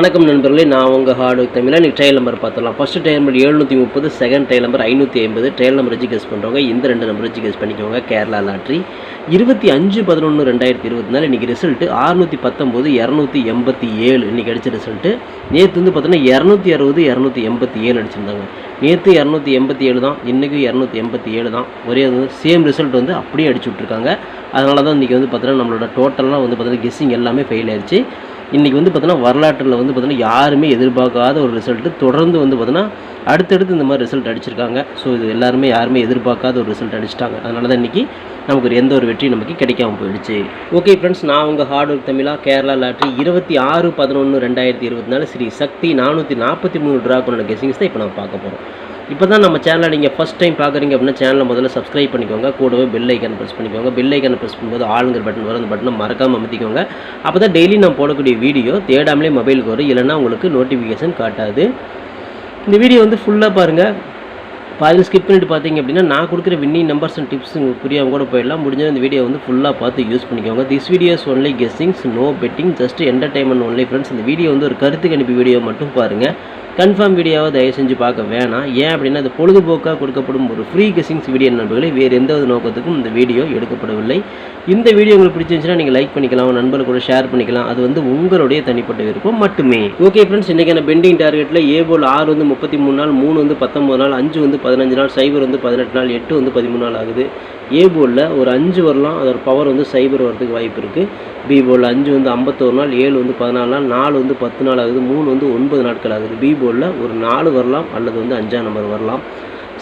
வணக்கம் நண்பர்களே நான் உங்கள் ஹார்டு தமிழா இன்றைக்கி ட்ரையல் நம்பர் பார்த்துடலாம். ஃபஸ்ட்டு ட்ரையல் நம்பர் எழுநூற்றி முப்பது செகண்ட் ட்ரையல் நம்பர் ஐநூற்றி ஐம்பது. ட்ரையல் நம்பர் வச்சு கெஸ் பண்ணுறவங்க இந்த ரெண்டு நம்பர் வச்சு கெஸ் பண்ணிக்கோங்க. கேரளா லாட்ரி. இருபத்தி அஞ்சு பதினொன்று ரெண்டாயிரத்தி இருபத்தி நாலு இன்றைக்கி ரிசல்ட்டு அறுநூற்றி பத்தொம்போது இரநூத்தி எண்பத்தி ஏழு. இன்றைக்கி அடித்த ரிசல்ட்டு நேற்று வந்து பார்த்தோன்னா இரநூத்தி அறுபது இரநூத்தி எண்பத்தி ஏழு அடிச்சிருந்தாங்க. நேற்று இரநூத்தி எண்பத்தி ஏழு தான் இன்றைக்கும் இரநூத்தி எண்பத்தி ஏழு தான். ஒரே சேம் ரிசல்ட் வந்து அப்படியே அடிச்சு விட்ருக்காங்க அதனால தான் இன்றைக்கி வந்து பார்த்தோன்னா நம்மளோட டோட்டலாக வந்து பார்த்தீங்கன்னா கெஸ்ஸிங் எல்லாமே ஃபெயில் ஆயிடுச்சு இன்றைக்கி வந்து பார்த்தோன்னா வரலாற்றில் வந்து பார்த்தோன்னா யாருமே எதிர்பார்க்காத ஒரு ரிசல்ட்டு தொடர்ந்து வந்து பார்த்தோன்னா அடுத்தடுத்து இந்த மாதிரி ரிசல்ட் அடிச்சிருக்காங்க. ஸோ இது எல்லாருமே யாருமே எதிர்பார்க்காத ஒரு ரிசல்ட் அடிச்சிட்டாங்க. அதனால தான் இன்றைக்கி நமக்கு ஒரு எந்த ஒரு வெற்றியும் நமக்கு கிடைக்காம போயிடுச்சு. ஓகே ஃப்ரெண்ட்ஸ் நான் உங்கள் ஹார்ட் ஒர்க் தமிழா கேரளா லாட்ரி இருபத்தி ஆறு பதினொன்று ரெண்டாயிரத்தி இருபத்தி நாலு ஸ்ரீ சக்தி நானூற்றி நாற்பத்தி மூணு ட்ராக்கனோட கெஸிங்ஸ் தான் இப்போ நம்ம பார்க்க போகிறோம் இப்போ தான் நம்ம சேனலை நீங்கள் ஃபஸ்ட் டைம் பார்க்குறீங்க அப்படின்னா சேனலை முதல்ல சப்ஸ்கிரைப் பண்ணிக்கோங்க. கூடவே பெல் ஐக்கனை ப்ரெஸ் பண்ணிக்கோங்க. பெல் ஐக்கனை ப்ரெஸ் பண்ணும்போது ஆளுங்கிற பட்டன் வரும். அந்த பட்டனை மறக்காமல் அமைத்திக்கோங்க. அப்போ தான் டெய்லி நான் போடக்கூடிய வீடியோ தேடாமலே மொபைலுக்கு வரும். இல்லைன்னா உங்களுக்கு நோட்டிஃபிகேஷன் காட்டாது. இந்த வீடியோ வந்து ஃபுல்லாக பாருங்கள் பாதியில் ஸ்கிப் பண்ணிட்டு பார்த்தீங்க அப்படின்னா நான் கொடுக்குற வின்னிங் நம்பர்ஸ் அண்ட் டிப்ஸ் உங்களுக்கு புரியாம கூட போயிடலாம். முடிஞ்சால் இந்த வீடியோ வந்து ஃபுல்லாக பார்த்து யூஸ் பண்ணிக்கோங்க. This videos only guessings no betting just entertainment only friends இந்த வீடியோ வந்து ஒரு கருத்து கணிப்பு வீடியோ மட்டும் பாருங்கள் கன்ஃபார்ம் வீடியோவை தயவு செஞ்சு பார்க்க வேணாம். ஏன் அப்படின்னா அது பொழுதுபோக்காக கொடுக்கப்படும் ஒரு ஃப்ரீ கெஸிங்ஸ் வீடியோ நண்பர்களே. வேறு எந்த ஒரு நோக்கத்துக்கும் இந்த வீடியோ எடுக்கப்படவில்லை. இந்த வீடியோ உங்களுக்கு பிடிச்சிருந்துச்சுன்னா நீங்கள் லைக் பண்ணிக்கலாம் நண்பர்கள் கூட ஷேர் பண்ணிக்கலாம். அது வந்து உங்களுடைய தனிப்பட்ட விருப்பம் மட்டுமே. ஓகே ஃப்ரெண்ட்ஸ் இன்றைக்கான பெண்டிங் டார்கெட்டில் ஏ போல் ஆறு வந்து முப்பத்தி மூணு நாள் மூணு வந்து பத்தொம்பது நாள் அஞ்சு வந்து பதினஞ்சு நாள் சைபர் வந்து பதினெட்டு நாள் எட்டு வந்து பதிமூணு நாள் ஆகுது. ஏ போலில் ஒரு அஞ்சு வரலாம் அதோட பவர் வந்து சைபர் வரதுக்கு வாய்ப்பு இருக்குது பி போலில் அஞ்சு வந்து ஐம்பத்தோரு நாள் ஏழு வந்து பதினாலு நாள் நாலு வந்து பத்து நாள் ஆகுது மூணு வந்து ஒன்பது நாட்கள் ஆகுது. பி போலில் ஒரு நாலு வரலாம் அல்லது வந்து அஞ்சாம் நம்பர் வரலாம்.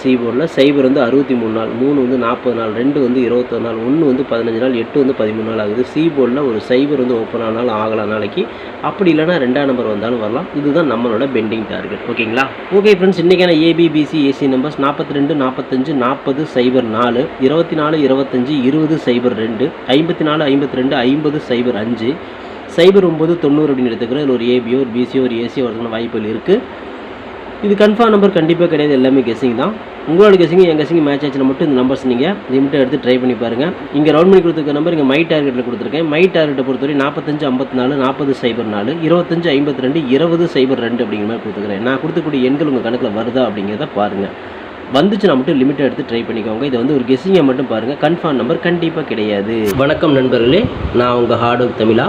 சீபோர்டில். சைபர் வந்து அறுபத்தி மூணு நாள் மூணு வந்து நாற்பது நாள் ரெண்டு வந்து இருபத்தொரு நாள் ஒன்று வந்து பதினஞ்சு நாள் எட்டு வந்து பதிமூணு நாள் ஆகுது. சி போர்டில் ஒரு சைபர் வந்து ஓப்பன் ஆனாலும் ஆகலாம் நாளைக்கு. அப்படி இல்லைனா ரெண்டாம் நம்பர் வந்தாலும் வரலாம். இதுதான் நம்மளோட பெண்டிங் டார்கெட் ஓகேங்களா? ஓகே ஃப்ரெண்ட்ஸ் இன்றைக்கான ஏபிபிசி ஏசி நம்பர்ஸ் நாற்பத்தி ரெண்டு நாற்பத்தஞ்சு நாற்பது சைபர் நாலு இருபத்தி நாலு இருபத்தஞ்சு இருபது சைபர் ரெண்டு ஐம்பத்தி நாலு ஐம்பத்தி ரெண்டு ஐம்பது சைபர் அஞ்சு. சைபர் ஒம்பது தொண்ணூறு அப்படின்னு எடுத்துக்கிறேன். ஒரு ஏபியோ ஒரு பிசியோ ஒரு ஏசியோ வரதுக்கான வாய்ப்புகள் இருக்குது இது கன்ஃபார்ம் நம்பர் கண்டிப்பாக கிடையாது எல்லாமே கெஸிங் தான். உங்களோட கெஸிங் என் கெஸிங் மேட்ச் ஆச்சுன்னா மட்டும் இந்த நம்பர்ஸ் நீங்கள் லிமிட்டை எடுத்து ட்ரை பண்ணி பாருங்கள் இங்கே ரவுண்ட் பண்ணி கொடுத்துருக்க நம்பர் இங்கே மை டார்கெட்டில் கொடுத்துருக்கேன். மை டார்கெட்டை பொறுத்தவரை நாற்பத்தஞ்சு ஐம்பத்தி நாலு நாற்பது சைபர் நாலு இருபத்தஞ்சு ஐம்பத்தி ரெண்டு இருபது சைபர் ரெண்டு அப்படிங்கிற மாதிரி கொடுத்துருக்கிறேன். நான் கொடுக்கக்கூடிய எண்கள் உங்கள் கணக்கில் வருதா அப்படிங்கிறத பாருங்கள் வந்துச்சுன்னா மட்டும் லிமிட்டை எடுத்து ட்ரை பண்ணிக்கோங்க. இதை வந்து ஒரு கெஸிங்கை மட்டும் பாருங்கள் கன்ஃபார்ம் நம்பர் கண்டிப்பாக கிடையாது. வணக்கம் நண்பர்களே. நான் உங்கள் ஹார்ட் ஒர்க் தமிழா.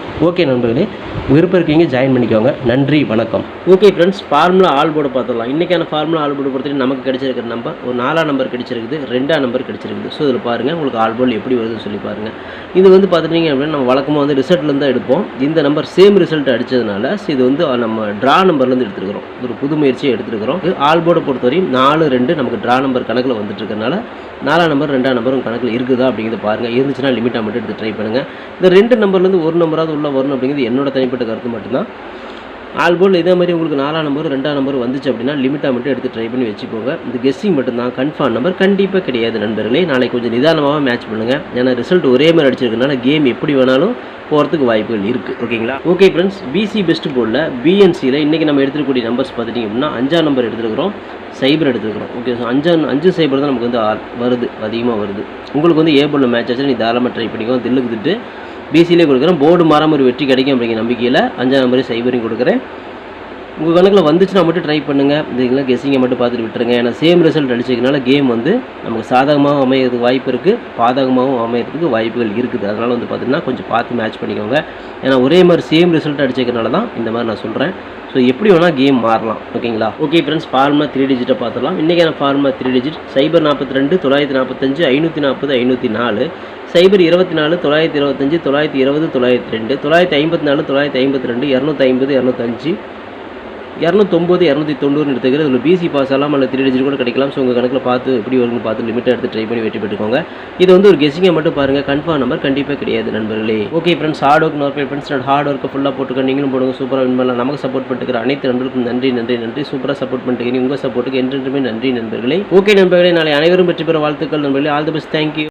ஓகே நண்பர்களே விருப்பம் இருக்கீங்க ஜாயின் பண்ணிக்கோங்க. நன்றி வணக்கம். Okay friends formula all board பார்த்துடலாம். இன்றைக்கான ஃபார்முலா ஆல் போர்டு பொறுத்தவரைக்கும் நமக்கு கிடைச்சிருக்கிற நம்பர் ஒரு நாலாம் நம்பர் கிடைச்சிருக்குது ரெண்டாம் நம்பர் கிடைச்சிருக்குது. ஸோ இதில் பாருங்கள் உங்களுக்கு ஆல் போர்டு எப்படி வருதுன்னு சொல்லி பாருங்கள் இது வந்து பார்த்துட்டிங்க அப்படின்னா நம்ம வழக்கமாக வந்து ரிசல்ட்லேருந்து தான் எடுப்போம். இந்த நம்பர் சேம் ரிசல்ட் அடித்ததுனால ஸோ இது வந்து நம்ம ட்ரா நம்பர்லேருந்து எடுத்துருக்கிறோம். ஒரு புது முயற்சியை எடுத்துருக்கிறோம். இது ஆல் போர்டை பொறுத்தவரையும் நாலு ரெண்டு நமக்கு ட்ரா நம்பர் கணக்கில் வந்துட்டு இருக்கறனால நாலாம் நம்பர் ரெண்டாம் நம்பரும் கணக்கில் இருக்குதா அப்படிங்கிறது பாருங்கள் இருந்துச்சுன்னா லிமிட்டாக மட்டும் எடுத்து ட்ரை பண்ணுங்கள் இந்த ரெண்டு நம்பர்லேருந்து ஒரு நம்பராவது உள்ளே வரணும் அப்படிங்கிறது என்னோட தனிப்பட்ட கருத்து மட்டும்தான். ஆல்போல் இதே மாதிரி உங்களுக்கு நாலாம் நம்பர் ரெண்டாம் நம்பர் வந்துச்சு அப்படின்னா லிமிட்டாக மட்டும் எடுத்து ட்ரை பண்ணி வச்சுக்கோங்க. இந்த கெஸ்ஸிங் மட்டும்தான் கன்ஃபார்ம் நம்பர் கண்டிப்பாக கிடையாது நண்பர்களே. நாளைக்கு கொஞ்சம் நிதானமாக மேட்ச் பண்ணுங்கள் ஏன்னா ரிசல்ட் ஒரே மாதிரி அடிச்சிருக்கனால கேம் எப்படி வேணாலும் போகிறதுக்கு வாய்ப்புகள் இருக்குது ஓகேங்களா? ஓகே ஃப்ரெண்ட்ஸ் பிசி பெஸ்ட் போர்டில் பிஎன்சியில் இன்றைக்கி நம்ம எடுத்துக்கூடிய நம்பர்ஸ் பார்த்துட்டிங்க அப்படின்னா அஞ்சாம் நம்பர் எடுத்துருக்கிறோம் சைபர் எடுத்துருக்கிறோம். ஓகே ஸோ அஞ்சா அஞ்சு சைபர் தான் நமக்கு வந்து வருது அதிகமாக வருது. உங்களுக்கு வந்து ஏ போர்டில் மேட்ச் ஆச்சு நீ தாராளமாக ட்ரை பண்ணிக்கோ தில்லுக்கு திட்டு. பிசிலே கொடுக்குறேன். போர்டு மாறாமல் ஒரு வெற்றி கிடைக்கும் அப்படிங்கிற நம்பிக்கையில் அஞ்சாம் நம்பரையும் சைபரையும் கொடுக்குறேன். உங்கள் கணக்கில் வந்துச்சுன்னா மட்டும் ட்ரை பண்ணுங்கள் இதுக்கெல்லாம் கெஸ்ஸிங்கை மட்டும் பார்த்துட்டு விட்டுருங்க. ஏன்னா சேம் ரிசல்ட் அடிச்சதுனால கேம் வந்து நமக்கு சாதகமாகவும் அமையிறதுக்கு வாய்ப்பு இருக்குது பாதகமாகவும் அமையிறதுக்கு வாய்ப்புகள் இருக்குது. அதனால் வந்து பார்த்தீங்கன்னா கொஞ்சம் பார்த்து மேட்ச் பண்ணிக்கோங்க. ஏன்னா ஒரே மாதிரி சேம் ரிசல்ட் அடிச்சதுனால தான் இந்த மாதிரி நான் சொல்கிறேன் ஸோ எப்படி வேணால் கேம் மாறலாம். ஓகேங்களா? ஓகே ஃப்ரெண்ட்ஸ் ஃபார்மா த்ரீ டிஜிட்டை பார்த்துலாம் இன்றைக்கான ஃபார்மா த்ரீ டிஜிட் சைபர் நாற்பத்தி ரெண்டு தொள்ளாயிரத்தி நாற்பத்தஞ்சு ஐநூற்றி நாற்பது ஐநூற்றி நாலு. சைபர் இருபத்தி நாலு தொள்ளாயிரத்தி இருபத்தஞ்சு தொள்ளாயிரத்தி இருபது தொள்ளாயிரத்தி ரெண்டு. தொள்ளாயிரத்தி ஐம்பத்தி நாலு தொள்ளாயிரத்தி ஐம்பத்தி ரெண்டு இரநூத்தி ஐம்பது இரநூத்தஞ்சு இரநூத்தொம்பது இரநூத்தி தொண்ணூறு எடுத்துக்கிறது இதில் பிசி பாஸ் எல்லாம் அல்ல த்ரீ டிஜிட் கூட கிடைக்கலாம். ஸோ உங்கள் கணக்கில் பார்த்து எப்படி வரும்னு பார்த்து லிமிட்டாக எடுத்து ட்ரை பண்ணி வெற்றி பெற்றுக்கோங்க. இது வந்து ஒரு கெஸிங்கை மட்டும் பாருங்கள் கன்ஃபார்ம் நம்பர் கண்டிப்பாக கிடையாது நண்பர்களே. Okay friends hard work nor friends நான் ஹார்ட் ஒர்க்கு ஃபுல்லாக போட்டுக்க நீங்களும் போடுங்க. சூப்பராக வின் பண்ணலாம். நமக்கு சப்போர்ட் பண்ணிட்டுக்கிற அனைத்து நண்பர்களுக்கும் நன்றி நன்றி நன்றி. சூப்பராக சப்போர்ட் பண்ணிட்டு உங்கள் சப்போர்ட்டுக்கு என்றென்றுமே நன்றி நண்பர்களே. ஓகே நண்பர்களே நாளை அனைவரும் வெற்றி பெற வாழ்த்துக்கள் நண்பர்களே. All the best thank you